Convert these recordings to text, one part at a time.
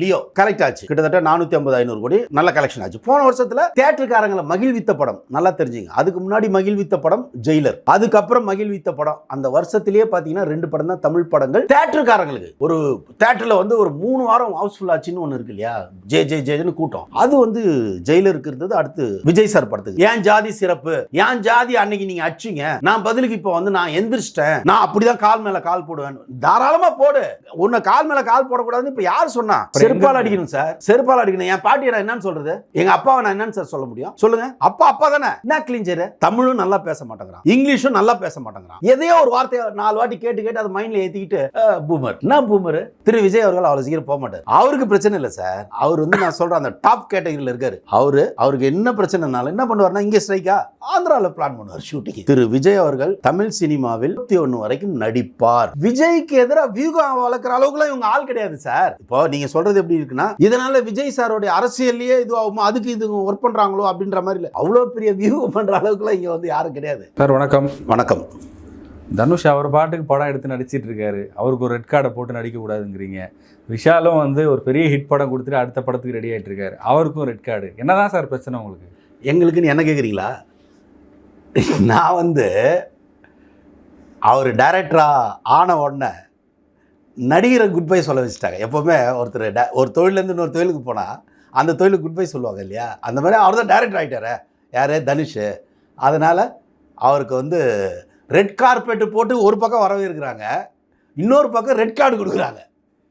Leo. Collect ஆச்சு. கிட்டத்தட்ட நானூத்தி ஐம்பது ஐநூறு கோடி நல்ல கலெக்ஷன் ஆச்சு. போன வருஷத்துல தேட்டருக்காரங்களை மகிழ்வித்த படம் நல்லா தெரிஞ்சுங்க. அதுக்கு முன்னாடி மகிழ்வித்த படம் ஜெயிலர் அதுக்கப்புறம் மகிழ்வித்த படம் அந்த வருஷத்திலேயே பாத்தீங்கன்னா ரெண்டு படம் தான் தமிழ் படங்கள். தேட்டருக்காரங்களுக்கு ஒரு தியேட்டர்ல வந்து ஒரு மூணு வாரம் ஹவுஸ்ஃபுல் ஆச்சுன்னு ஒன்று இருக்கு இல்லையா? ஜே ஜே ஜேன்னு கூட்டம். அது வந்து ஜெயிலருக்கு இருந்தது அடுத்து விஜய் சார் படத்துக்கு. ஏன் ஜாதி சிறப்பு? ஏன் ஜாதி அன்னைக்கு நீங்க அச்சுங்க நான் பதிலுக்கு இப்போ வந்து நான் எந்திரிச்சிட்டேன். நான் அப்படிதான் கால் மேல கால் போடுவேன். தாராளமா போடு. உன்னை கால் மேல கால் போடக்கூடாதுன்னு இப்ப யார் சொன்னா? செருப்பால் அடிக்கணும் சார். செருப்பால் அடிக்கணும். என் பாட்டியை நான் என்னன்னு சொல்றது? எங்க அப்பாவை நான் என்னன்னு சார் சொல்ல முடியும்? சொல்லுங்க. அப்பா அப்பா தானே? என்ன கிளிஞ்சர் தமிழும் நல்லா பேச மாட்டேங்கிறான். இங்கிலீஷும் நல்லா பேச மாட்டேங்கிறான். எதையோ ஒரு வார்த்தையை நாலு வாட்டி கேட்டு கேட்டு அதை மைண்ட்ல ஏத்திக்கிட்டு பூமர். என்ன பூமர்? திரு விஜய் அவர்கள் அவ்வளவு சீக்கிரம் போக மாட்டார். அவருக்கு பிரச்சனை இல்லை சார். அவர் வந்து நான் சொல்றேன் அந்த டாப் கேட்டகரியில் இருக்காரு. அவரு அவருக்கு என்ன பிரச்சனைனாலும் என்ன பண்ணுவார்னா இங்க ஸ்ட்ரைக்கா ஆந்திரால பிளான் பண்ணுவார் ஷூட்டிங் திரு விஜய் அவர்கள் தமிழ் சினிமாவில் இருபத்தி ஒன்று வரைக்கும் நடிப்பார். விஜய்க்கு எதிராக வியூகம் வளர்க்குற அளவுக்குலாம் இவங்க ஆள் கிடையாது சார். இப்போ நீங்க சொல்றது எப்படி இருக்குன்னா இதனால விஜய் சாரோடைய அரசியல்லையே இது ஆகுமா அதுக்கு இது ஒர்க் பண்றாங்களோ அப்படின்ற மாதிரி இல்லை. அவ்வளோ பெரிய வியூகம் பண்ற அளவுக்குலாம் இங்க வந்து யாரும் கிடையாது. சார் வணக்கம். வணக்கம். தனுஷ் அவர் பாட்டுக்கு படம் எடுத்து நடிச்சிட்டு இருக்காரு. அவருக்கு ஒரு ரெட் கார்டை போட்டு நடிக்க கூடாதுங்கிறீங்க விஷாலும் வந்து ஒரு பெரிய ஹிட் படம் கொடுத்துட்டு அடுத்த படத்துக்கு ரெடி ஆயிட்டு இருக்காரு. அவருக்கும் ரெட் கார்டு என்னதான் சார் பிரச்சனை உங்களுக்கு? எங்களுக்குன்னு என்ன கேட்குறீங்களா நான் வந்து அவர் டைரக்டரா ஆன உடனே நடிகரை குட் பை சொல்ல வச்சுட்டாங்க. எப்போவுமே ஒருத்தர் ட- ஒரு தொழிலேருந்து இன்னொரு தொழிலுக்கு போனால் அந்த தொழிலுக்கு குட் பை சொல்லுவாங்க இல்லையா? அந்த மாதிரி அவர் தான் டேரக்டர் ஆகிட்டாரு யார்? தனுஷ். அதனால் அவருக்கு வந்து ரெட் கார்பெட்டு போட்டு ஒரு பக்கம் வரவேற்கிறாங்க. இன்னொரு பக்கம் ரெட் கார்டு கொடுக்குறாங்க.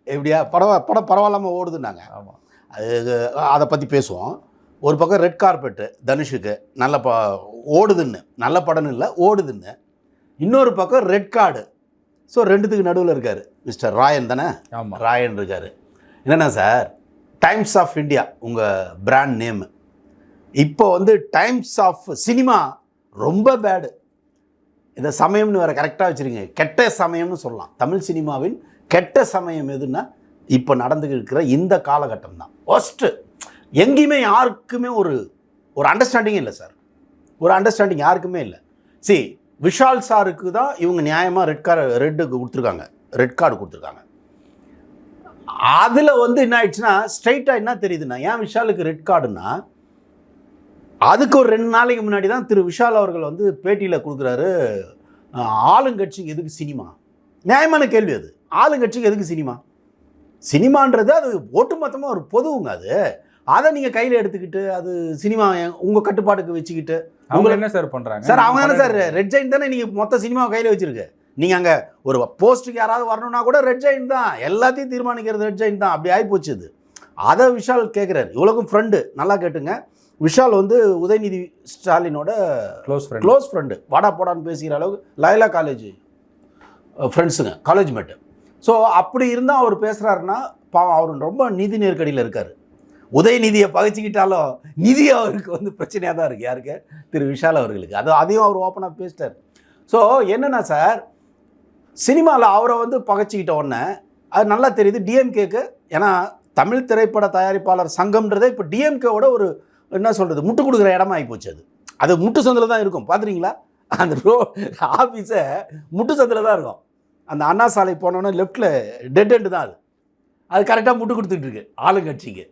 எப்படியா? படம் படம் பரவாயில்லாமல் ஓடுதுன்னாங்க. ஆமாம் அது அதை பற்றி பேசுவோம். ஒரு பக்கம் ரெட் கார்பெட்டு தனுஷுக்கு நல்ல ப ஓடுதுன்னு நல்ல படம்னு இல்லை ஓடுதுன்னு. இன்னொரு பக்கம் ரெட் கார்டு ஸோ ரெண்டுத்துக்கு நடுவில் இருக்கார் மிஸ்டர் ராயன் தானே? ஆமாம் ராயன் இருக்கார். என்னென்ன சார் டைம்ஸ் ஆஃப் இந்தியா உங்கள் பிராண்ட் நேம் இப்போ வந்து டைம்ஸ் ஆஃப் சினிமா ரொம்ப பேடு இந்த சமயம்னு வேறு கரெக்டாக வச்சுருங்க கெட்ட சமயம்னு சொல்லலாம். தமிழ் சினிமாவின் கெட்ட சமயம் எதுன்னா இப்போ நடந்துக்கிட்டு இருக்கிற இந்த காலகட்டம் தான். ஃபஸ்ட்டு எங்கேயுமே யாருக்குமே ஒரு ஒரு அண்டர்ஸ்டாண்டிங்கே இல்லை சார் ஒரு அண்டர்ஸ்டாண்டிங் யாருக்குமே இல்லை. சி விஷால் சாருக்கு தான் இவங்க நியாயமாக ரெட் கார்டு ரெட்டுக்கு கொடுத்துருக்காங்க. ரெட் கார்டு கொடுத்துருக்காங்க. அதில் வந்து என்ன ஆயிடுச்சுன்னா ஸ்ட்ரைட்டாக என்ன தெரியுதுன்னா ஏன் விஷாலுக்கு ரெட் கார்டுன்னா அதுக்கு ஒரு ரெண்டு நாளைக்கு முன்னாடி தான் திரு விஷால் அவர்கள் வந்து பேட்டியில் கொடுக்குறாரு ஆளுங்கட்சிக்கு எதுக்கு சினிமா? நியாயமான கேள்வி அது. ஆளுங்கட்சிக்கு எதுக்கு சினிமா? சினிமான்றது அது ஒட்டுமொத்தமாக ஒரு பொதுவுங்க அது. அதை நீங்கள் கையில் எடுத்துக்கிட்டு அது சினிமா உங்கள் கட்டுப்பாட்டுக்கு வச்சுக்கிட்டு அவங்க என்ன சார் பண்றாங்க? சார் அவங்க தானே சார் ரெட் ஜெயின் தானே நீங்கள் மொத்த சினிமாவை கையில் வச்சிருக்கு? நீங்கள் அங்கே ஒரு போஸ்ட்டுக்கு யாராவது வரணும்னா கூட ரெட் ஜெயின் தான். எல்லாத்தையும் தீர்மானிக்கிறது ரெட் ஜெயின் தான். அப்படி ஆகிப்போச்சு இது. அதை விஷால் கேட்குறாரு இவ்வளோக்கும் ஃப்ரெண்டு நல்லா கேட்டுங்க. விஷால் வந்து உதயநிதி ஸ்டாலினோட க்ளோஸ் ஃப்ரெண்ட் க்ளோஸ் ஃப்ரெண்டு வாடா போடான்னு பேசிக்கிற அளவுக்கு லைலா காலேஜ் ஃப்ரெண்ட்ஸுங்க காலேஜ் மேட்டு ஸோ அப்படி இருந்தால் அவர் பேசுகிறாருன்னா பாவம் அவர் ரொம்ப நிதி நெருக்கடியில் இருக்கார். உதயநிதியை பகைச்சிக்கிட்டாலும் நிதி அவருக்கு வந்து பிரச்சனையாக தான் இருக்குது யாருக்கு? திரு விஷால் அவர்களுக்கு. அது அதையும் அவர் ஓப்பனாக பேசிட்டார். ஸோ என்னென்னா சார் சினிமாவில் அவரை வந்து பகைச்சிக்கிட்ட உடனே அது நல்லா தெரியுது டிஎம்கேக்கு ஏன்னா தமிழ் திரைப்பட தயாரிப்பாளர் சங்கம்ன்றதே இப்போ டிஎம்கேவோட ஒரு என்ன சொல்கிறது முட்டு கொடுக்குற இடமா ஆகிப்போச்சு அது. அது முட்டு சந்தில் தான் இருக்கும். பார்த்துறீங்களா அந்த ரோ ஆஃபீஸை முட்டு சந்தில் தான் இருக்கும். அந்த அண்ணா சாலை போனோன்னே லெஃப்ட்டில் டெட் எண்டு தான் அது. அது கரெக்டாக முட்டு கொடுத்துட்டு இருக்கு ஆளுங்கட்சிக்கு.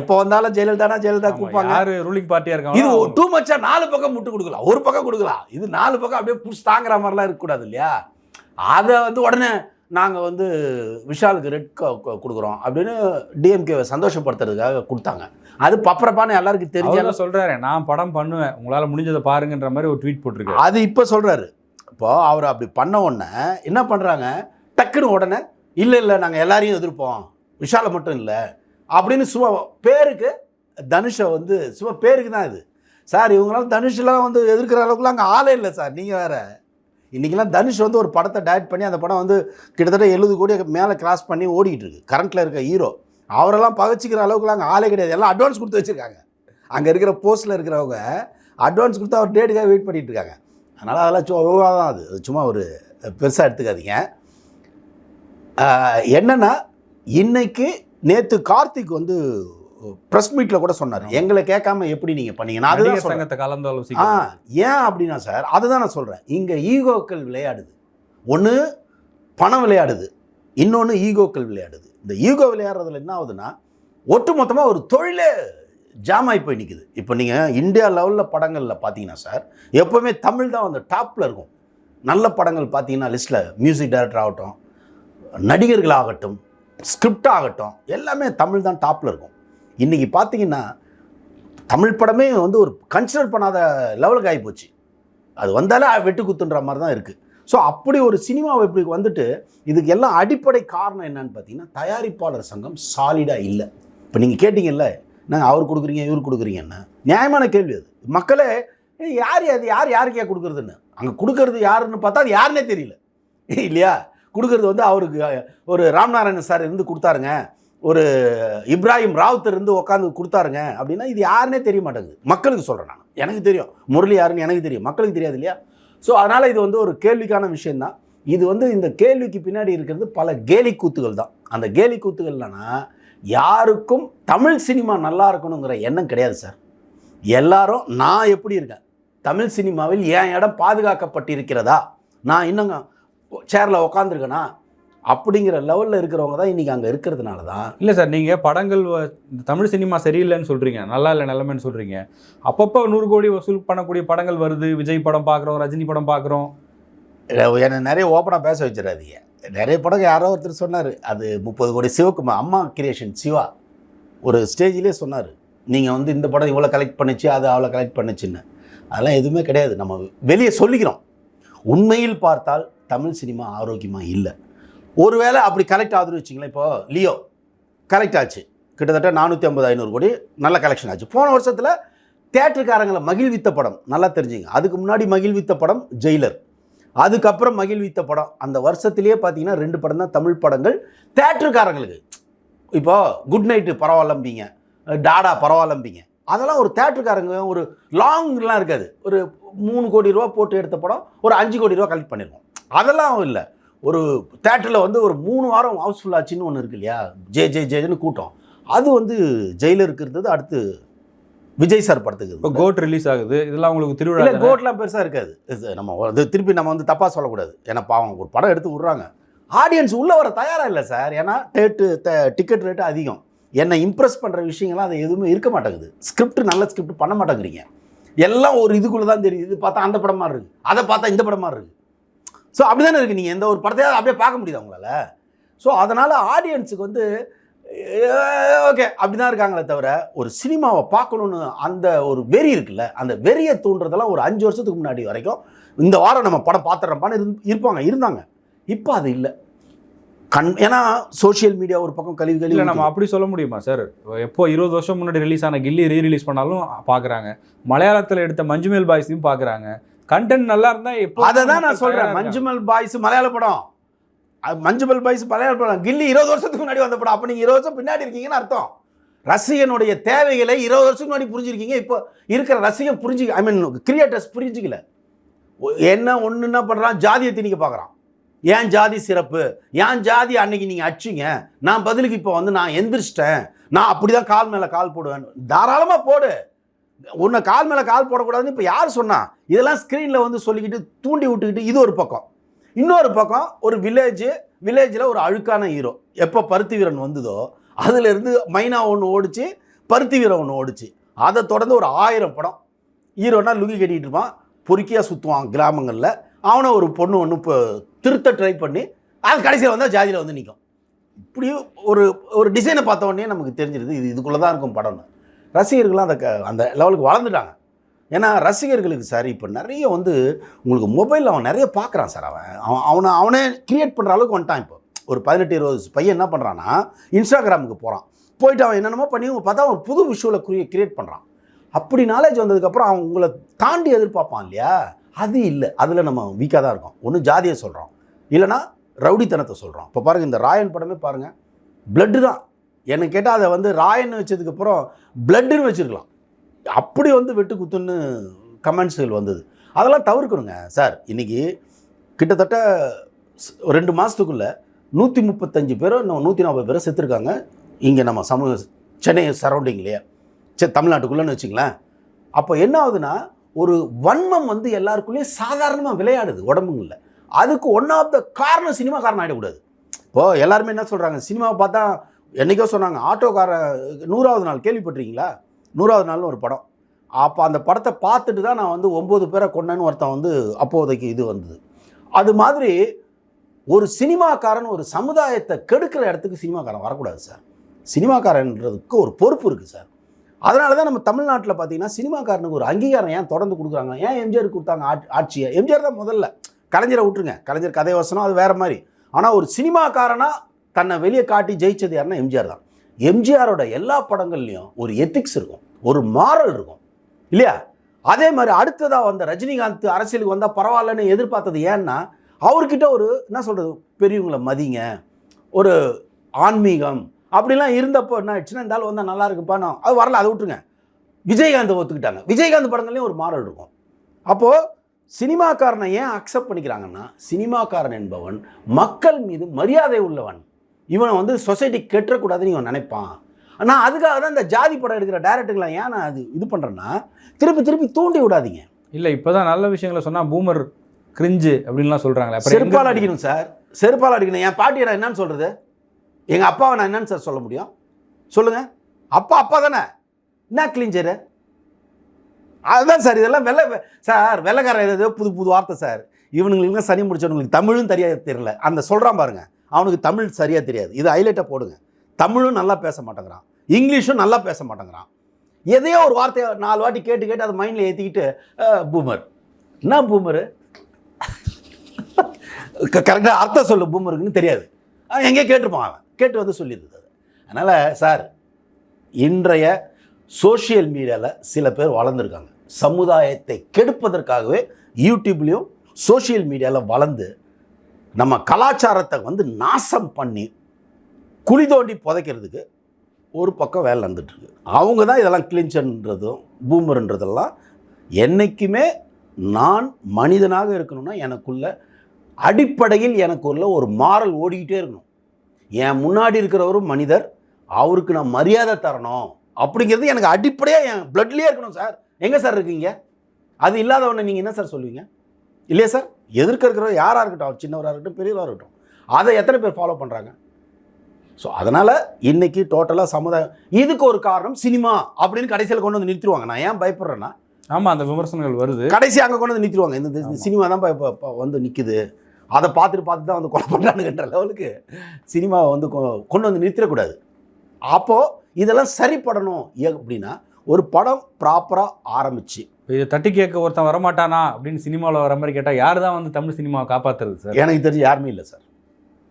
எப்போ வந்தாலும் ஜெயலலிதானா ஜெயலலிதா கூப்பாங்க யாரு ரூலிங் பார்ட்டியா இது இருக்காங்க டூ மச்சா நாலு பக்கம் முட்டு கொடுக்கலாம். ஒரு பக்கம் கொடுக்கலாம். இது நாலு பக்கம் அப்படியே புடிச்சு தாங்குற மாதிரிலாம் இருக்கக்கூடாது இல்லையா? அதை வந்து உடனே நாங்கள் வந்து விஷாலுக்கு ரெட் கொடுக்குறோம் அப்படின்னு டிஎம்கேவை சந்தோஷப்படுத்துறதுக்காக கொடுத்தாங்க. அது பப்பரப்பான எல்லாருக்கும் தெரிஞ்சாலும் அவர் சொல்றாரு நான் படம் பண்ணுவேன். உங்களால முடிஞ்சதை பாருங்கன்ற மாதிரி ஒரு ட்வீட் போட்டிருக்காரு. அது இப்போ சொல்கிறாரு இப்போ அவர் அப்படி பண்ண உடனே என்ன பண்ணுறாங்க டக்குன்னு உடனே இல்லை இல்லை நாங்கள் எல்லாரையும் எதிர்ப்போம். விஷாலை மட்டும் இல்லை. அப்படின்னு சும்மா பேருக்கு தனுஷை வந்து சும்மா பேருக்கு தான் இது. சார் இவங்களாம் தனுஷெலாம் வந்து எதிர்க்கிற அளவுக்குலாம் அங்கே ஆளே இல்லை சார். நீங்கள் வேறு. இன்றைக்கெல்லாம் தனுஷ் வந்து ஒரு படத்தை டைரக்ட் பண்ணி அந்த படம் வந்து கிட்டத்தட்ட எழுபது கோடி மேலே கிராஸ் பண்ணி ஓடிக்கிட்டு இருக்கு. கரண்ட்டில் இருக்க ஹீரோ அவரெல்லாம் பகச்சிக்கிற அளவுக்குலாம் அங்கே ஆளே கிடையாது. எல்லாம் அட்வான்ஸ் கொடுத்து வச்சுருக்காங்க. அங்கே இருக்கிற போஸ்ட்டில் இருக்கிறவங்க அட்வான்ஸ் கொடுத்து அவர் டேட்டுக்காக வெயிட் பண்ணிகிட்டு இருக்காங்க. அதனால் அதெல்லாம் சும்மா தான் அது. அது சும்மா ஒரு பெருசாக எடுத்துக்காதீங்க. என்னென்னா இன்றைக்கி நேற்று கார்த்திக் வந்து ப்ரெஸ் மீட்டில் கூட சொன்னார். எங்களை கேட்காம எப்படி நீங்கள் பண்ணீங்க நான் அதுதான். சங்கத்தை கலந்து ஆ ஏன் அப்படின்னா சார் அதுதான் நான் சொல்கிறேன் இங்கே ஈகோக்கள் விளையாடுது. ஒன்று பணம் விளையாடுது. இன்னொன்று ஈகோக்கள் விளையாடுது. இந்த ஈகோ விளையாடுறதுல என்ன ஆகுதுன்னா ஒட்டுமொத்தமாக ஒரு தொழிலே ஜாம் ஆகி போய் நிற்குது இப்போ நீங்கள் இந்தியா லெவலில் படங்களில் பார்த்தீங்கன்னா சார் எப்போவுமே தமிழ் தான் வந்து டாப்பில் இருக்கும். நல்ல படங்கள் பார்த்தீங்கன்னா லிஸ்ட்டில் மியூசிக் டைரக்டர் ஆகட்டும் நடிகர்கள் ஆகட்டும் ஸ்கிரிப்ட் ஆகட்டும் எல்லாமே தமிழ் தான் டாப்பில் இருக்கும். இன்றைக்கி பார்த்தீங்கன்னா தமிழ் படமே வந்து ஒரு கன்சிடர் பண்ணாத லெவலுக்கு ஆகிப்போச்சு அது வந்தாலே வெட்டு குத்துன்ற மாதிரி தான் இருக்குது ஸோ அப்படி ஒரு சினிமாவை இப்படி வந்துட்டு இதுக்கு எல்லாம் அடிப்படை காரணம் என்னன்னு பார்த்தீங்கன்னா தயாரிப்பாளர் சங்கம் சாலிடாக இல்லை. இப்போ நீங்கள் கேட்டிங்கல்ல நாங்கள் அவர் கொடுக்குறீங்க இவர் கொடுக்குறீங்கன்னு? நியாயமான கேள்வி அது. மக்களே யார் அது யார் யாருக்கே கொடுக்குறதுன்னு? அங்கே கொடுக்கறது யாருன்னு பார்த்தா அது யாருன்னே தெரியல. இல்லையா? கொடுக்கறது வந்து அவருக்கு ஒரு ராம்நாராயணன் சார் இருந்து கொடுத்தாருங்க. ஒரு இப்ராஹிம் ராவுத்தர் இருந்து உட்காந்து கொடுத்தாருங்க அப்படின்னா இது யாருன்னே தெரிய மாட்டேங்குது. மக்களுக்கு சொல்கிறேன் நான். எனக்கு தெரியும். முரளி யாருன்னு எனக்கு தெரியும். மக்களுக்கு தெரியாது இல்லையா? ஸோ அதனால் இது வந்து ஒரு கேள்விக்கான விஷயந்தான் இது வந்து இந்த கேள்விக்கு பின்னாடி இருக்கிறது பல கேலி கூத்துகள் தான். அந்த கேலி கூத்துகள்லனா யாருக்கும் தமிழ் சினிமா நல்லா இருக்கணுங்கிற எண்ணம் கிடையாது சார். எல்லாரும் நான் எப்படி இருக்கேன்? தமிழ் சினிமாவில் என் இடம் பாதுகாக்கப்பட்டிருக்கிறதா? நான் இன்னும் சேரில் உக்காந்துருக்கேனா? அப்படிங்கிற லெவலில் இருக்கிறவங்க தான் இன்றைக்கி அங்கே இருக்கிறதுனால தான். இல்லை சார் நீங்கள் படங்கள் தமிழ் சினிமா சரியில்லைன்னு சொல்கிறீங்க நல்லா இல்லை நிலைமைன்னு சொல்கிறீங்க அப்பப்போ நூறு கோடி வசூல் பண்ணக்கூடிய படங்கள் வருது. விஜய் படம் பார்க்குறோம் ரஜினி படம் பார்க்குறோம் என்னை நிறைய ஓப்பனாக பேச வச்சிடாதீங்க. நிறைய படம் யாரோ ஒருத்தர் சொன்னார். அது முப்பது கோடி சிவகுமார் அம்மா கிரியேஷன் சிவா. ஒரு ஸ்டேஜிலே சொன்னார். நீங்கள் வந்து இந்த படம் இவ்வளோ கலெக்ட் பண்ணுச்சு அது அவ்வளோ கலெக்ட் பண்ணுச்சுன்னு. அதெல்லாம் எதுவுமே கிடையாது. நம்ம வெளியே சொல்லிக்கிறோம். உண்மையில் பார்த்தால் தமிழ் சினிமா ஆரோக்கியமாக இல்லை. ஒருவேளை அப்படி கலெக்ட் ஆகுதுன்னு வச்சிங்களேன் இப்போ லியோ கலெக்ட் ஆச்சு. கிட்டத்தட்ட நானூற்றி ஐம்பது ஐநூறு கோடி நல்ல கலெக்ஷன் ஆச்சு. போன வருஷத்தில் தேட்டருக்காரங்களை மகிழ்வித்த படம் நல்லா தெரிஞ்சுங்க. அதுக்கு முன்னாடி மகிழ்வித்த படம் ஜெயிலர் அதுக்கப்புறம் மகிழ்வித்த படம் அந்த வருஷத்துலேயே பார்த்தீங்கன்னா ரெண்டு படம் தான் தமிழ் படங்கள் தேட்டருக்காரங்களுக்கு இப்போது குட் நைட்டு பரவாயில்லம்பிங்க டாடா பரவாயில்லம்பிங்க. அதெல்லாம் ஒரு தேட்டருக்காரங்க ஒரு லாங்லாம் இருக்காது. ஒரு மூணு கோடி ரூபா போட்டு எடுத்த படம் ஒரு அஞ்சு கோடி ரூபா கலெக்ட் பண்ணிடுவோம் அதெல்லாம் இல்லை. ஒரு தேட்டரில் வந்து ஒரு மூணு வாரம் ஹவுஸ்ஃபுல் ஆச்சுன்னு ஒன்று இருக்கு இல்லையா? ஜே ஜே ஜேன்னு கூட்டம். அது வந்து ஜெயிலருக்கு இருந்தது அடுத்து விஜய் சார் படத்துக்கு. இப்போ. கோட் ரிலீஸ் ஆகுது. இதெல்லாம் உங்களுக்கு திருவிழா இல்லை? கோட்லாம் பெருசாக இருக்காது. நம்ம அது திருப்பி நம்ம வந்து தப்பாக சொல்லக்கூடாது. ஏன்னா பாவம் ஒரு படம் எடுத்து விட்றாங்க. ஆடியன்ஸ் உள்ளே வர தயாராக இல்லை சார். ஏன்னா டேட்டு டிக்கெட் ரேட்டு அதிகம். என்னை இம்ப்ரெஸ் பண்ணுற விஷயங்கள்லாம் அது எதுவுமே இருக்க மாட்டேங்குது. ஸ்கிரிப்ட் நல்ல ஸ்கிரிப்ட் பண்ண மாட்டேங்கிறீங்க. எல்லாம் ஒரு இதுக்குள்ளே தான் தெரியுது. இது பார்த்தா அந்த படம் மாதிரி இருக்குது அதை பார்த்தா இந்த படம் மாதிரி இருக்குது ஸோ அப்படி தானே இருக்குது நீங்கள் எந்த ஒரு படத்தையாவது அப்படியே பார்க்க முடியுதா உங்களால்? ஸோ அதனால் ஆடியன்ஸுக்கு வந்து ஓகே அப்படி தான் இருக்காங்களே தவிர ஒரு சினிமாவை பார்க்கணுன்னு அந்த ஒரு வெறி இருக்குல்ல அந்த வெறியை தூண்டுறதெல்லாம் ஒரு அஞ்சு வருஷத்துக்கு முன்னாடி வரைக்கும் இந்த வாரம் நம்ம படம் பார்த்துட்றப்பான்னு இருப்பாங்க இருந்தாங்க. இப்போ அது இல்லை. கண் ஏன்னா சோஷியல் மீடியா ஒரு பக்கம் கழிவு கழிவு நம்ம அப்படி சொல்ல முடியுமா சார் எப்போ இருபது வருஷம் முன்னாடி ரிலீஸ் ஆன கில்லி ரீ ரிலீஸ் பண்ணாலும் பார்க்குறாங்க. மலையாளத்தில் எடுத்த மஞ்சுமேல் பாய்ஸையும் பார்க்குறாங்க. கண்டென்ட் நல்லா இருந்தா எப்போ அதை தான் நான் சொல்கிறேன் மஞ்சுமல் பாய்ஸ் மலையாள படம். மஞ்சுமல் பாய்ஸ் மலையாள படம். கில்லி இருபது வருஷத்துக்கு முன்னாடி வந்த படம். அப்போ நீங்கள் இருபது வருஷம் பின்னாடி இருக்கீங்கன்னு அர்த்தம். ரசிகனுடைய தேவைகளை இருபது வருஷத்துக்கு முன்னாடி புரிஞ்சிருக்கீங்க. இப்போ இருக்கிற ரசிகன் புரிஞ்சு ஐ மீன் கிரியேட்டர்ஸ் புரிஞ்சிக்கல. என்ன ஒன்று என்ன பண்ணுறான் ஜாதியை திணிக்க பார்க்குறான் ஏன் ஜாதி சிறப்பு? ஏன் ஜாதி அன்னைக்கு நீங்கள் அடிச்சிங்க? நான் பதிலுக்கு இப்போ வந்து நான் எந்திரிச்சிட்டேன். நான் அப்படி தான் கால் மேலே கால் போடுவேன். தாராளமாக போடு. உன்னை கால் மேலே கால் போடக்கூடாதுன்னு இப்போ யார் சொன்னா? இதெல்லாம் ஸ்க்ரீனில் வந்து சொல்லிக்கிட்டு தூண்டி விட்டுக்கிட்டு இது ஒரு பக்கம். இன்னொரு பக்கம் ஒரு வில்லேஜ் வில்லேஜில் ஒரு அழுக்கான ஹீரோ எப்போ பருத்தி வீரன் வந்ததோ அதுலேருந்து மைனா ஒன்று ஓடிச்சு பருத்தி வீரன் ஒன்று ஓடிச்சு. அதை தொடர்ந்து ஒரு ஆயிரம் படம். ஹீரோனா லுங்கி கட்டிகிட்டு இருப்பான். பொறுக்கியாக சுற்றுவான் கிராமங்களில். அவனை ஒரு பொண்ணு ஒன்று இப்போ திருத்த ட்ரை பண்ணி அது கடைசியில் வந்தால் ஜாதியில் வந்து நிற்கும் இப்படி ஒரு ஒரு டிசைனை பார்த்த உடனே நமக்கு தெரிஞ்சிருது இது இதுக்குள்ளே தான் இருக்கும் படம்னு. ரசிகர்கள்லாம் அந்த க- அந்த லெவலுக்கு வளர்ந்துட்டாங்க. ஏன்னா ரசிகர்களுக்கு சார் இப்போ நிறைய வந்து உங்களுக்கு மொபைலில் அவன் நிறைய பார்க்குறான் சார் அவன். அவன் அவனை அவனே கிரியேட் பண்ணுற அளவுக்கு வந்துட்டான் இப்போ. ஒரு பதினெட்டு இருபது பையன் என்ன பண்ணுறான்னா இன்ஸ்டாகிராமுக்கு போகிறான் போயிட்டு அவன் என்னென்னமோ பண்ணி பார்த்தா ஒரு புது விஷுவலை கிரியே கிரியேட் பண்ணுறான் அப்படி நாலேஜ் வந்ததுக்கப்புறம் அவன் உங்களை தாண்டி எதிர்பார்ப்பான் இல்லையா? அது இல்லை. அதில் நம்ம வீக்காக தான் இருக்கோம். ஒன்று ஜாதியை சொல்கிறோம் இல்லைனா ரவுடித்தனத்தை சொல்கிறோம் இப்போ பாருங்கள் இந்த ராயன் படமே பாருங்கள் பிளட்டு தான். என்னை கேட்டால் அதை வந்து ராயன் வச்சதுக்கப்புறம் பிளட்டுன்னு வச்சுருக்கலாம். அப்படி வந்து வெட்டு குத்துன்னு கமெண்ட்ஸுகள் வந்தது. அதெல்லாம் தவிர்க்கணுங்க சார். இன்றைக்கி கிட்டத்தட்ட ரெண்டு மாதத்துக்குள்ளே நூற்றி முப்பத்தஞ்சு பேரும் இன்னும் நூற்றி நாற்பது பேரும் செத்துருக்காங்க. இங்கே நம்ம சமூக சென்னை சரௌண்டிங்லேயே சரி தமிழ்நாட்டுக்குள்ளேன்னு வச்சுங்களேன். அப்போ என்ன ஆகுதுன்னா ஒரு வன்மம் வந்து எல்லாருக்குள்ளேயும் சாதாரணமாக விளையாடுது உடம்புங்களில். அதுக்கு ஒன் ஆஃப் த காரணம் சினிமா காரணம் ஆகிடக்கூடாது இப்போது எல்லாருமே என்ன சொல்கிறாங்க சினிமாவை பார்த்தா என்னைக்கோ சொன்னாங்க ஆட்டோக்கார நூறாவது நாள் கேள்விப்பட்டிருக்கீங்களா? நூறாவது நாள்னு ஒரு படம். அப்போ அந்த படத்தை பார்த்துட்டு தான் நான் வந்து ஒம்பது பேரை கொண்டேன்னு ஒருத்தன் வந்து அப்போதைக்கு இது வந்தது. அது மாதிரி ஒரு சினிமாக்காரன் ஒரு சமுதாயத்தை கெடுக்கிற இடத்துக்கு சினிமாக்காரன் வரக்கூடாது சார். சினிமாக்காரன்றதுக்கு ஒரு பொறுப்பு இருக்குது சார். அதனால தான் நம்ம தமிழ்நாட்டில் பார்த்தீங்கன்னா சினிமாக்காரனுக்கு ஒரு அங்கீகாரம் ஏன் தொடர்ந்து கொடுக்குறாங்க? ஏன் எம்ஜிஆர் கொடுத்தாங்க ஆட்- ஆட்சியை? எம்ஜிஆர் தான் முதல்ல. கலைஞரை விட்டுருங்க. கலைஞர் கதை வசனம் அது வேறு மாதிரி. ஆனால் ஒரு சினிமாக்காரனாக தன்னை வெளியே காட்டி ஜெயிச்சது யாருன்னா எம்ஜிஆர் தான். எம்ஜிஆரோட எல்லா படங்கள்லையும் ஒரு எத்திக்ஸ் இருக்கும் ஒரு மாரல் இருக்கும். இல்லையா? அதே மாதிரி அடுத்ததாக வந்த ரஜினிகாந்த் அரசியலுக்கு வந்தால் பரவாயில்லன்னு எதிர்பார்த்தது ஏன்னா அவர்கிட்ட ஒரு என்ன சொல்கிறது பெரியவங்களை மதிங்க ஒரு ஆன்மீகம் அப்படிலாம் இருந்தப்போ என்ன ஆயிடுச்சுன்னா இந்த ஆள் வந்தால் நல்லா இருக்குப்பா நான் அது வரல அதை விட்டுருங்க. விஜயகாந்த் ஒத்துக்கிட்டாங்க. விஜயகாந்த் படங்கள்லையும் ஒரு மாரல் இருக்கும். அப்போது சினிமாக்காரனை ஏன் அக்செப்ட் பண்ணிக்கிறாங்கன்னா சினிமாக்காரன் என்பவன் மக்கள் மீது மரியாதை உள்ளவன். இவனை வந்து சொசைட்டி கெட்டக்கூடாதுன்னு இவன் நினைப்பான். ஆனால் அதுக்காக தான் இந்த ஜாதி படம் எடுக்கிற டேரக்டர்லாம் ஏன் நான் அது இது பண்ணுறேன்னா திருப்பி திருப்பி தூண்டி விடாதீங்க. இல்லை இப்போதான் நல்ல விஷயங்களை சொன்னா பூமர் கிரிஞ்சு அப்படின்லாம் எங்க- செருப்பால் அடிக்கணும் சார். செருப்பால் அடிக்கணும். என் பாட்டியை நான் என்னன்னு சொல்கிறது எங்கள் அப்பாவை நான் என்னன்னு சார் சொல்ல முடியும்? சொல்லுங்கள் அப்பா அப்பா தானே? என்ன கிளிஞ்சரு அதுதான் சார் இதெல்லாம் வெள்ளை சார் வெள்ளைக்காரன் ஏதோ புது புது வார்த்தை சார். இவனுங்களுக்கு சனி முடிச்சவனுங்களுக்கு தமிழும் தெரியாது தெரியல. அந்த சொல்கிறான் பாருங்க. அவனுக்கு தமிழ் சரியாக தெரியாது. இது ஹைலைட்டாக போடுங்க. தமிழும் நல்லா பேச மாட்டேங்கிறான். இங்கிலீஷும் நல்லா பேச மாட்டேங்கிறான். எதையோ ஒரு வார்த்தையை நாலு வாட்டி கேட்டு கேட்டு அதை மைண்டில் ஏற்றிக்கிட்டு பூமர். என்ன பூமரு? கரெக்டாக அர்த்தம் சொல்லு பூமருக்குன்னு தெரியாது. எங்கேயோ கேட்டிருப்பான் அவன். கேட்டு வந்து சொல்லிடுது அது. அதனால் சார் இன்றைய சோஷியல் மீடியாவில் சில பேர் வளர்ந்துருக்காங்க. சமுதாயத்தை கெடுப்பதற்காகவே யூடியூப்லேயும் சோஷியல் மீடியாவில் வளர்ந்து நம்ம கலாச்சாரத்தை வந்து நாசம் பண்ணி குழி தோண்டி புதைக்கிறதுக்கு ஒரு பக்கம் வேலை நடந்துட்டுருக்கு. அவங்க தான் இதெல்லாம் கிளிஞ்சன்றதும் பூமர்ன்றதெல்லாம் என்றைக்குமே நான் மனிதனாக இருக்கணும்னா எனக்குள்ள அடிப்படையில் எனக்குள்ள ஒரு மாறல் ஓடிக்கிட்டே இருக்கணும். என் முன்னாடி இருக்கிறவரும் மனிதர் அவருக்கு நான் மரியாதை தரணும் அப்படிங்கிறது எனக்கு அடிப்படையாக என் பிளட்லேயே இருக்கணும் சார். எங்கே சார் இருக்கீங்க? அது இல்லாதவனை நீங்கள் என்ன சார் சொல்லுவீங்க இல்லையா சார்? எதிர்க்க இருக்கிறவர் யாராக இருக்கட்டும் அவர் சின்னவராக இருக்கட்டும் பெரியவராக இருக்கட்டும் அதை எத்தனை பேர் ஃபாலோ பண்ணுறாங்க ஸோ அதனால் இன்னைக்கு டோட்டலாக சமுதாயம் இதுக்கு ஒரு காரணம் சினிமா அப்படின்னு கடைசியில் கொண்டு வந்து நிறுத்திடுவாங்க. நான் ஏன் பயப்படுறேன்னா ஆமா அந்த விமர்சனங்கள் வருது. கடைசி அங்கே கொண்டு வந்து நிறுத்திடுவாங்க. இந்த. சினிமா தான் இப்போ வந்து நிற்குது அதை பார்த்துட்டு பார்த்து தான் வந்து கொலை பண்ணுறானுங்கன்ற லெவலுக்கு சினிமாவை வந்து கொண்டு வந்து நிறுத்திடக்கூடாது. அப்போது இதெல்லாம் சரிப்படணும். ஏன் அப்படின்னா ஒரு படம் ப்ராப்பராக ஆரம்பிச்சு இதை தட்டி கேட்க ஒருத்தன் வரமாட்டானா அப்படின்னு சினிமாவில் வர மாதிரி கேட்டால் யார் தான் வந்து தமிழ் சினிமாவை காப்பாற்றுறது சார்? எனக்கு தெரிஞ்சு யாருமே இல்லை சார்.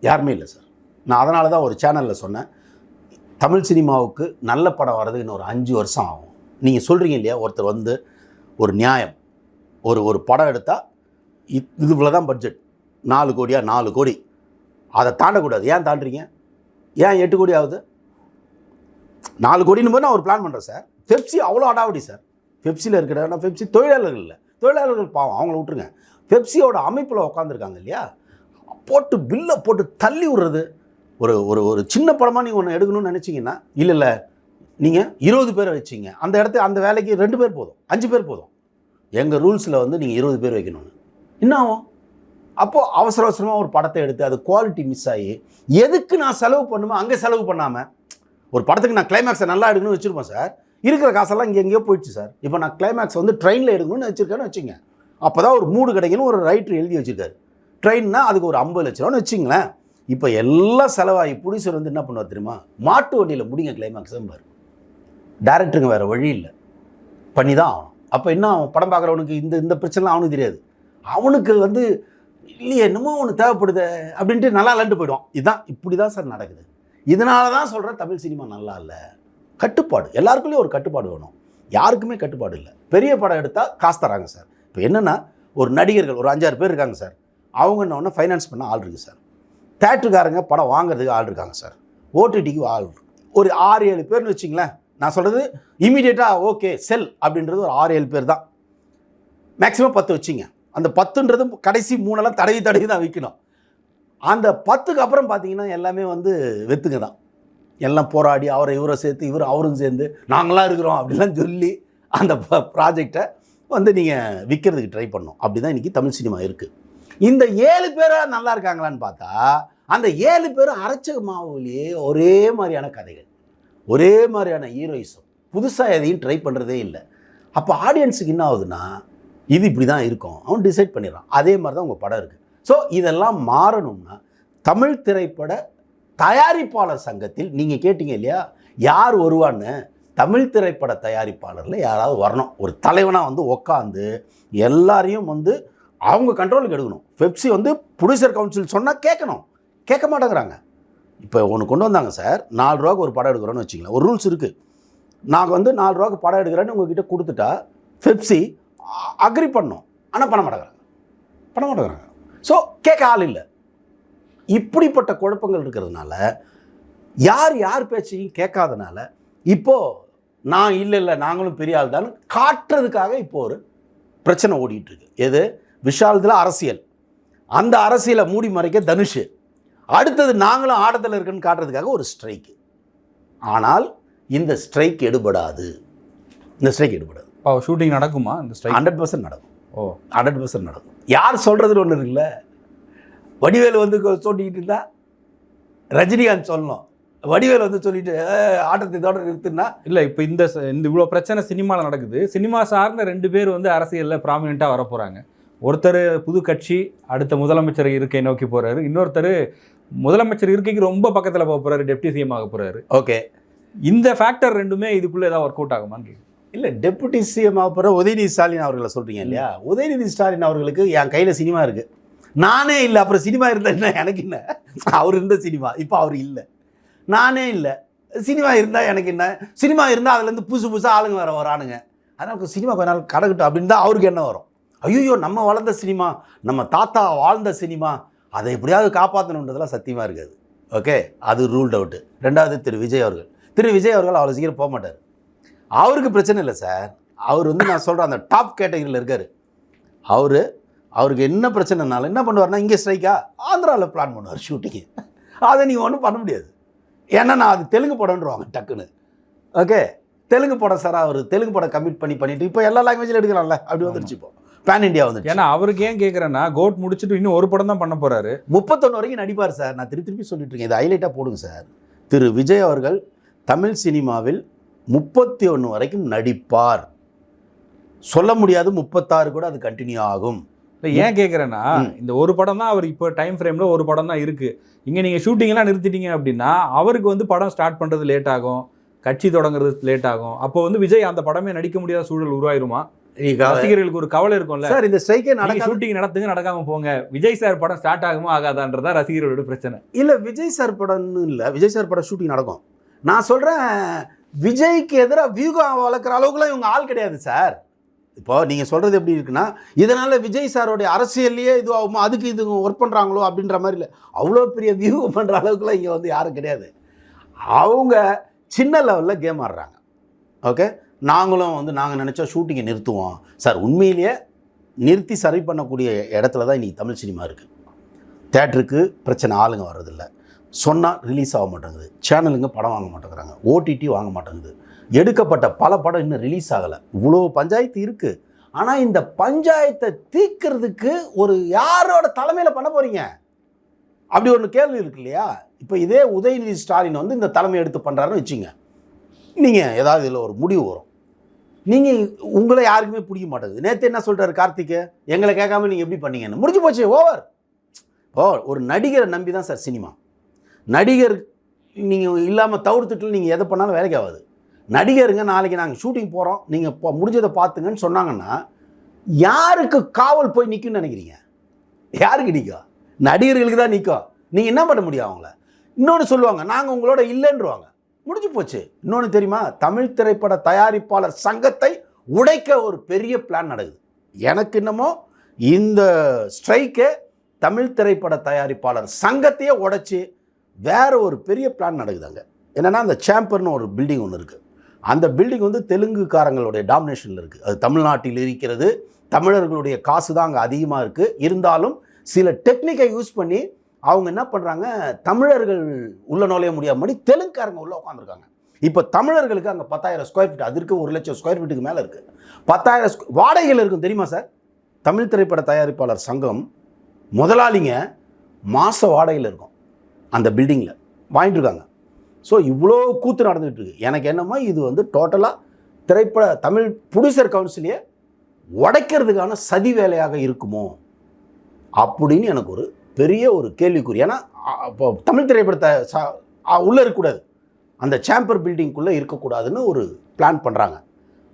யாருமே இல்லை சார். நான் அதனால தான் ஒரு சேனலில் சொன்னேன். தமிழ் சினிமாவுக்கு நல்ல படம் வர்றதுக்கு இன்னும் ஒரு அஞ்சு வருஷம் ஆகும். நீங்கள் சொல்கிறீங்க இல்லையா? ஒருத்தர் வந்து ஒரு நியாயம். ஒரு ஒரு படம் எடுத்தால் இது இவ்வளோ தான் பட்ஜெட் நாலு கோடியா? நாலு கோடி. அதை தாண்டக்கூடாது. ஏன் தாண்டுறீங்க? ஏன் எட்டு கோடி ஆகுது? நாலு கோடின்னு போது நான் ஒரு பிளான் பண்ணுறேன் சார். பெப்சி அவ்வளோ அடாவடி சார். பெப்சியில் இருக்கிற ஆனால் பெப்சி தொழிலாளர்கள் இல்லை. தொழிலாளர்கள் பாவம் அவங்கள விட்டுருங்க. பெப்சியோட அமைப்பில் உட்காந்துருக்காங்க இல்லையா? போட்டு பில்லை போட்டு தள்ளி விடுறது. ஒரு ஒரு ஒரு சின்ன படமாக நீங்கள் ஒன்று எடுக்கணும்னு நினச்சிங்கன்னா இல்லை இல்லை நீங்கள் இருபது பேரை வச்சிங்க. அந்த இடத்து அந்த வேலைக்கு ரெண்டு பேர் போதும் அஞ்சு பேர் போதும். எங்கள் ரூல்ஸில் வந்து நீங்கள் இருபது பேர் வைக்கணும்னு. என்ன ஆகும்? அப்போது அவசர அவசரமாக ஒரு படத்தை எடுத்து அது குவாலிட்டி மிஸ் ஆகி எதுக்கு நான் செலவு பண்ணுமோ அங்கே செலவு பண்ணாமல் ஒரு படத்துக்கு நான் கிளைமேக்ஸை நல்லா எடுக்கணும்னு வச்சுருப்பேன் சார். இருக்கிற காசெல்லாம் இங்கே எங்கேயோ போயிடுச்சு சார். இப்போ நான் கிளைமேக்ஸ் வந்து ட்ரெயினில் எடுக்கணும்னு வச்சுருக்கேன்னு வச்சுங்க அப்போ தான் ஒரு மூடு கிடைக்கணும் ஒரு ரைட்ரு எழுதி வச்சுருக்காரு. ட்ரெயின்னா அதுக்கு ஒரு ஐம்பது லட்ச ரூபான்னு வச்சுங்களேன் இப்போ எல்லாம் செலவாகி புடிசர் வந்து என்ன பண்ணுவார் தெரியுமா? மாட்டு வண்டியில் முடிங்க கிளைமேக்ஸும் பாரு. டேரக்டருங்க வேறு வழி இல்லை. பண்ணி தான் ஆகணும். அப்போ என்ன அவன் படம் பார்க்குறவனுக்கு இந்த இந்த பிரச்சனைலாம் அவனுக்கு தெரியாது. அவனுக்கு வந்து இல்லையே என்னமோ ஒன்று தேவைப்படுது அப்படின்ட்டு நல்லா இல்லைன்ட்டு போயிடுவான். இதுதான் இப்படி தான் சார் நடக்குது. இதனால தான் சொல்கிறேன் தமிழ் சினிமா நல்லா இல்லை. கட்டுப்பாடு. எல்லாருக்குள்ளேயும் ஒரு கட்டுப்பாடு வேணும். யாருக்குமே கட்டுப்பாடு இல்லை. பெரிய படம் எடுத்தால் காசு தராங்க சார். இப்போ என்னென்னா ஒரு நடிகர்கள் ஒரு அஞ்சாறு பேர் இருக்காங்க சார். அவங்க என்ன ஒன்று ஃபைனான்ஸ் பண்ண ஆள் இருக்குது சார். தேட்டருக்காரங்க படம் வாங்குறதுக்கு ஆள் இருக்காங்க சார். ஓடிடிக்கு ஆள் ஒரு ஆறு ஏழு பேர்னு வச்சிங்களேன் நான் சொல்கிறது இமீடியட்டாக ஓகே செல் அப்படின்றது ஒரு ஆறு ஏழு பேர் தான். மேக்ஸிமம் பத்து வச்சிங்க. அந்த பத்துன்றது கடைசி மூணெல்லாம் தடவி தடவி தான் விற்கணும் அந்த பத்துக்கு அப்புறம் பார்த்தீங்கன்னா எல்லாமே வந்து வெத்துங்க தான். எல்லாம் போராடி அவரை இவரை சேர்த்து இவர் அவரும் சேர்ந்து நாங்களாம் இருக்கிறோம் அப்படிலாம் சொல்லி அந்த ப்ராஜெக்டை வந்து நீங்கள் விற்கிறதுக்கு ட்ரை பண்ணோம் அப்படி தான் இன்றைக்கி தமிழ் சினிமா இருக்குது இந்த ஏழு பேராக நல்லா இருக்காங்களான்னு பார்த்தா அந்த ஏழு பேரும் அரைச்சக மாவுலேயே ஒரே மாதிரியான கதைகள் ஒரே மாதிரியான ஹீரோயிசம் புதுசாக எதையும் ட்ரை பண்ணுறதே இல்லை. அப்போ ஆடியன்ஸுக்கு என்ன ஆகுதுன்னா இது இப்படி தான் இருக்கும். அவன் டிசைட் பண்ணிடுறான். அதே மாதிரி தான் உங்கள் படம் இருக்குது ஸோ இதெல்லாம் மாறணும்னா தமிழ் திரைப்பட தயாரிப்பாளர் சங்கத்தில் நீங்கள் கேட்டீங்க இல்லையா? யார் வருவான்னு? தமிழ் திரைப்பட தயாரிப்பாளரில் யாராவது வரணும். ஒரு தலைவனாக வந்து உக்காந்து எல்லாரையும் வந்து அவங்க கண்ட்ரோலுக்கு எடுக்கணும். பெப்சி வந்து ப்ரொடியூசர் கவுன்சில் சொன்னால் கேட்கணும். கேட்க மாட்டேங்கிறாங்க. இப்போ ஒன்று கொண்டு வந்தாங்க சார் நாலு ரூபாய்க்கு ஒரு படம் எடுக்கிறோன்னு வச்சிங்களேன் ஒரு ரூல்ஸ் இருக்குது நாங்கள் வந்து நாலு ரூபாய்க்கு படம் எடுக்கிறேன்னு உங்ககிட்ட கொடுத்துட்டா பெப்சி அக்ரி பண்ணோம். ஆனால் பண்ண மாட்டேங்கிறாங்க. பண்ண மாட்டேங்கிறாங்க. ஸோ கேட்க ஆள் இல்லை. இப்படிப்பட்ட குழப்பங்கள் இருக்கிறதுனால யார் யார் பேச்சையும் கேட்காதனால இப்போது நான் இல்லை இல்லை நாங்களும் பெரிய ஆள் தான் காட்டுறதுக்காக இப்போ ஒரு பிரச்சனை ஓடிட்டு இருக்கு எது? விஷாலத்தில் அரசியல். அந்த அரசியலை மூடி மறைக்க தனுஷ். அடுத்தது நாங்களும் ஆட்டத்தில் இருக்குன்னு காட்டுறதுக்காக ஒரு ஸ்ட்ரைக்கு ஆனால் இந்த ஸ்ட்ரைக் எடுபடாது. இந்த ஸ்ட்ரைக் எடுபடாது. இப்போ ஷூட்டிங் நடக்குமா? இந்த ஸ்ட்ரைக் ஹண்ட்ரட் பர்சன்ட் நடக்கும். ஓ. ஹண்ட்ரட் பர்சன்ட் நடக்கும். யார் சொல்கிறதுன்னு ஒன்று இருக்குல்ல? வடிவேலு வந்து கொ- சொல்லிக்கிட்டு இருந்தா ரஜினிகாந்த் சொல்லணும். வடிவேலு வந்து சொல்லிட்டு "ஏய், ஆட்டத்தை இதோட நிறுத்துனா இல்லை இப்போ இந்த இந்த இவ்வளோ பிரச்சனை சினிமாவில் நடக்குது. சினிமா சார்ந்த ரெண்டு பேர் வந்து அரசியலில் ப்ராமினெண்ட்டாக வர போகிறாங்க ஒருத்தர் புது கட்சி அடுத்த முதலமைச்சர் இருக்கை நோக்கி போகிறாரு இன்னொருத்தர் முதலமைச்சர் இருக்கைக்கு ரொம்ப பக்கத்தில் போக போகிறாரு டெப்டி சிஎம் ஆக போகிறாரு ஓகே. இந்த ஃபேக்டர் ரெண்டுமே இதுக்குள்ளே ஏதாவது ஒர்க் அவுட் ஆகுமான்னு. இல்லை டெபுட்டி சிஎம் ஆகிற உதயநிதி ஸ்டாலின் அவர்களை சொல்கிறீங்க இல்லையா? உதயநிதி ஸ்டாலின் அவர்களுக்கு என் கையில் சினிமா இருக்குது நானே இல்லை. அப்புறம் சினிமா இருந்தால் என்ன? எனக்கு என்ன? அவர் இருந்த சினிமா. இப்போ அவர் இல்லை. நானே இல்லை. சினிமா இருந்தால் எனக்கு என்ன? சினிமா இருந்தால் அதுலேருந்து புதுசு புதுசாக ஆளுங்க வேறு வரானுங்க. அதனால் சினிமா கொஞ்ச நாள் கடக்கட்டும் அப்படின்னு தான் அவருக்கு என்ன வரும். ஐயோ நம்ம வளர்ந்த சினிமா நம்ம தாத்தா வாழ்ந்த சினிமா அதை எப்படியாவது காப்பாற்றணுன்றதெல்லாம் சத்தியமாக இருக்காது. ஓகே? அது ரூல்ட் அவுட்டு. ரெண்டாவது திரு விஜய் அவர்கள். திரு விஜய் அவர்கள் அவ்வளோ சீக்கிரம் போக மாட்டார். அவருக்கு பிரச்சனை இல்லை சார். அவர் வந்து நான் சொல்கிறேன் அந்த டாப் கேட்டகரியில் இருக்கார். அவர் அவருக்கு என்ன பிரச்சனைனாலும் என்ன பண்ணுவார்னா இங்கே ஸ்ட்ரைக்கா ஆந்திராவில் பிளான் பண்ணுவார் ஷூட்டிங்கு அதை நீங்கள் ஒன்றும் பண்ண முடியாது. ஏன்னா நான் அது தெலுங்கு படம்ன்றவாங்க டக்குன்னு. ஓகே தெலுங்கு படம் சார் அவர் தெலுங்கு படம் கமிட் பண்ணி பண்ணிட்டு இப்போ எல்லா லாங்குவேஜில் எடுக்கலாம்ல அப்படி வந்துருச்சு இப்போ. பேன் இந்தியா வந்துருச்சு. ஏன்னா அவருக்கு ஏன் கேட்குறேன்னா கோட் முடிச்சுட்டு இன்னும் ஒரு படம் தான் பண்ண போகிறாரு முப்பத்தொன்று வரைக்கும் நடிப்பார் சார் நான் திருப்பி திருப்பி சொல்லிட்டு இருக்கேன். இதை ஹைலைட்டாக போடுங்க சார் திரு விஜய் அவர்கள் தமிழ் சினிமாவில் முப்பத்தி ஒன்று வரைக்கும் நடிப்பார். சொல்ல முடியாது முப்பத்தாறு கூட அது கண்டினியூ ஆகும். இல்லை ஏன் கேட்குறேன்னா. இந்த ஒரு படம் தான் அவர் இப்போ டைம் ஃப்ரேமில் ஒரு படம் தான் இருக்குது இங்கே நீங்கள் ஷூட்டிங்லாம் நிறுத்திட்டீங்க அப்படின்னா அவருக்கு வந்து படம் ஸ்டார்ட் பண்ணுறது லேட் ஆகும் கட்சி தொடங்குறது லேட் ஆகும். அப்போ வந்து விஜய் அந்த படமே நடிக்க முடியாத சூழல் உருவாயிருமா? ரசிகர்களுக்கு ஒரு கவலை இருக்கும்ல. சார் இந்த ஸ்ட்ரைக்கே நீங்க நடக்காது ஷூட்டிங் நடத்துங்க நடக்காம போங்க. விஜய் சார் படம் ஸ்டார்ட் ஆகுமா ஆகாதான்றதா ரசிகர்களோட பிரச்சனை. இல்லை விஜய் சார் படம்னு இல்லை. விஜய் சார் படம் ஷூட்டிங் நடக்கும். நான் சொல்கிறேன் விஜய்க்கு எதிராக வியூகம் வளர்க்குற அளவுக்குலாம் இவங்க ஆள் கிடையாது சார். இப்போ நீங்கள் சொல்கிறது எப்படி இருக்குன்னா இதனால் விஜய் சாரோடைய அரசியல்லையே இது ஆகுமா அதுக்கு இது ஒர்க் பண்ணுறாங்களோ அப்படின்ற மாதிரி இல்லை. அவ்வளோ பெரிய வியூ பண்ணுற அளவுக்குலாம் இங்கே வந்து யாரும் கிடையாது. அவங்க சின்ன லெவலில் கேம் ஆடுறாங்க. ஓகே நாங்களும் வந்து நாங்கள் நினச்சா ஷூட்டிங்கை நிறுத்துவோம். சார் உண்மையிலேயே நிறுத்தி சரி பண்ணக்கூடிய இடத்துல தான் இன்றைக்கி தமிழ் சினிமா இருக்குது தேட்டருக்கு பிரச்சனை ஆளுங்க வர்றதில்ல. சொன்னால் ரிலீஸ் ஆக மாட்டேங்குது. சேனலுங்க படம் வாங்க மாட்டேங்கிறாங்க. ஓடிடி வாங்க மாட்டேங்குது. எடுக்கப்பட்ட பல படம் இன்னும் ரிலீஸ் ஆகலை. இவ்வளோ பஞ்சாயத்து இருக்குது ஆனால் இந்த பஞ்சாயத்தை தீர்க்கறதுக்கு ஒரு யாரோட தலைமையில் பண்ண போகிறீங்க அப்படி ஒன்று கேள்வி இருக்கு இல்லையா? இப்போ இதே உதயநிதி ஸ்டாலின் வந்து இந்த தலைமை எடுத்து பண்ணுறாருன்னு வச்சுங்க. நீங்கள் ஏதாவது இதில் ஒரு முடிவு வரும். நீங்கள் உங்களை யாருக்குமே பிடிக்க மாட்டேங்குது. நேற்று என்ன சொல்கிறாரு கார்த்திக்கு? எங்களை கேட்காம நீங்கள் எப்படி பண்ணீங்கன்னு. முடிஞ்சு போச்சு ஓவர் ஓ ஒரு நடிகரை நம்பி தான் சார் சினிமா. நடிகர் நீங்கள் இல்லாமல் தவிர்த்துட்டு நீங்கள் எதை பண்ணாலும் வேலைக்கு ஆகாது. நடிகருங்க நாளைக்கு நாங்கள் ஷூட்டிங் போகிறோம் நீங்கள் இப்போ முடிஞ்சதை பார்த்துங்கன்னு சொன்னாங்கன்னா யாருக்கு காவல் போய் நிற்கும்னு நினைக்கிறீங்க? யாருக்கு நிற்கும் நடிகர்களுக்கு தான் நிற்கும் நீங்கள் என்ன பண்ண முடியும் அவங்கள? இன்னொன்று சொல்லுவாங்க நாங்கள் உங்களோட இல்லைன்றவாங்க. முடிஞ்சு போச்சு. இன்னொன்று தெரியுமா? தமிழ் திரைப்பட தயாரிப்பாளர் சங்கத்தை உடைக்க ஒரு பெரிய பிளான் நடக்குது. எனக்கு என்னமோ இந்த ஸ்ட்ரைக்கை தமிழ் திரைப்பட தயாரிப்பாளர் சங்கத்தையே உடைச்சி வேறு ஒரு பெரிய பிளான் நடக்குது அங்கே. என்னென்னா அந்த சேம்பர்னு ஒரு பில்டிங் ஒன்று இருக்குது அந்த பில்டிங் வந்து தெலுங்குக்காரங்களுடைய டாமினேஷனில் இருக்குது அது தமிழ்நாட்டில் இருக்கிறது தமிழர்களுடைய காசு தான் அங்கே அதிகமாக இருக்குது இருந்தாலும் சில டெக்னிக்கை யூஸ் பண்ணி அவங்க என்ன பண்ணுறாங்க தமிழர்கள் உள்ள நுழைய முடியாமல் தெலுங்குக்காரங்க உள்ளே உட்காந்துருக்காங்க இப்போ தமிழர்களுக்கு அங்கே பத்தாயிரம் ஸ்கொயர் ஃபீட் அது ஒரு லட்சம் ஸ்கொயர் ஃபீட்டுக்கு மேலே இருக்குது பத்தாயிரம் ஸ்கொ- வாடகைகள் இருக்கும் தெரியுமா சார் தமிழ் திரைப்பட தயாரிப்பாளர் சங்கம் முதலாளிங்க மாத வாடகையில் இருக்கும் அந்த பில்டிங்கில் வாங்கிட்டு இருக்காங்க. ஸோ இவ்வளோ கூத்து நடந்துகிட்டு இருக்கு. எனக்கு என்னமோ இது வந்து டோட்டலாக திரைப்பட தமிழ் ப்ரொடியூசர் கவுன்சிலையே உடைக்கிறதுக்கான சதி வேலையாக இருக்குமோ? அப்படின்னு எனக்கு ஒரு பெரிய ஒரு கேள்விக்குறி. ஏன்னா இப்போ தமிழ் திரைப்படத்தை சா உள்ளே இருக்கக்கூடாது. அந்த சேம்பர் பில்டிங்குள்ளே இருக்கக்கூடாதுன்னு ஒரு பிளான் பண்ணுறாங்க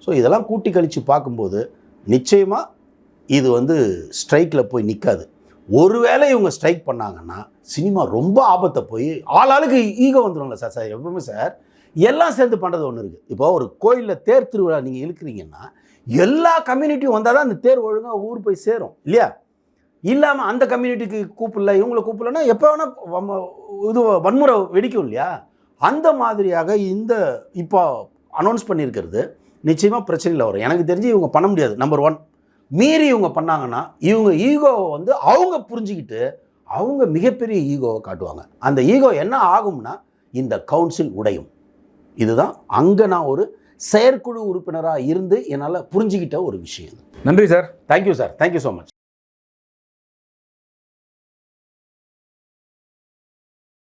ஸோ இதெல்லாம் கூட்டி கழித்து பார்க்கும்போது நிச்சயமாக இது வந்து ஸ்ட்ரைக்கில் போய் நிற்காது ஒருவேளை இவங்க ஸ்ட்ரைக் பண்ணாங்கன்னா சினிமா ரொம்ப ஆபத்தை போய் ஆளாளுக்கு ஈகோ வந்துடும்ல சார் சார் எப்பவுமே சார். எல்லாம் சேர்ந்து பண்ணுறது ஒன்று இருக்குது இப்போ ஒரு கோயிலில் தேர் திருவிழா நீங்கள் இழுக்கிறீங்கன்னா எல்லா கம்யூனிட்டியும் வந்தால் தான் அந்த தேர் ஒழுங்காக ஊர் போய் சேரும் இல்லையா? இல்லாமல் அந்த கம்யூனிட்டிக்கு கூப்பிடல இவங்கள கூப்பிடலன்னா எப்போ வேணால் இது வன்முறை வெடிக்கும் இல்லையா? அந்த மாதிரியாக இந்த இப்போ அனௌன்ஸ் பண்ணியிருக்கிறது நிச்சயமாக பிரச்சனையில் வரும். எனக்கு தெரிஞ்சு இவங்க பண்ண முடியாது. நம்பர் ஒன் மீறி இவங்க பண்ணாங்கன்னா இவங்க ஈகோவை வந்து அவங்க புரிஞ்சுக்கிட்டு அவங்க மிகப்பெரிய ஈகோவை காட்டுவாங்க. அந்த ஈகோ என்ன ஆகும்னா இந்த கவுன்சில் உடையும். இதுதான் அங்கே நான் ஒரு செயற்குழு உறுப்பினராக இருந்து என்னால் புரிஞ்சுக்கிட்ட ஒரு விஷயம். நன்றி sir. Thank you sir thank you so much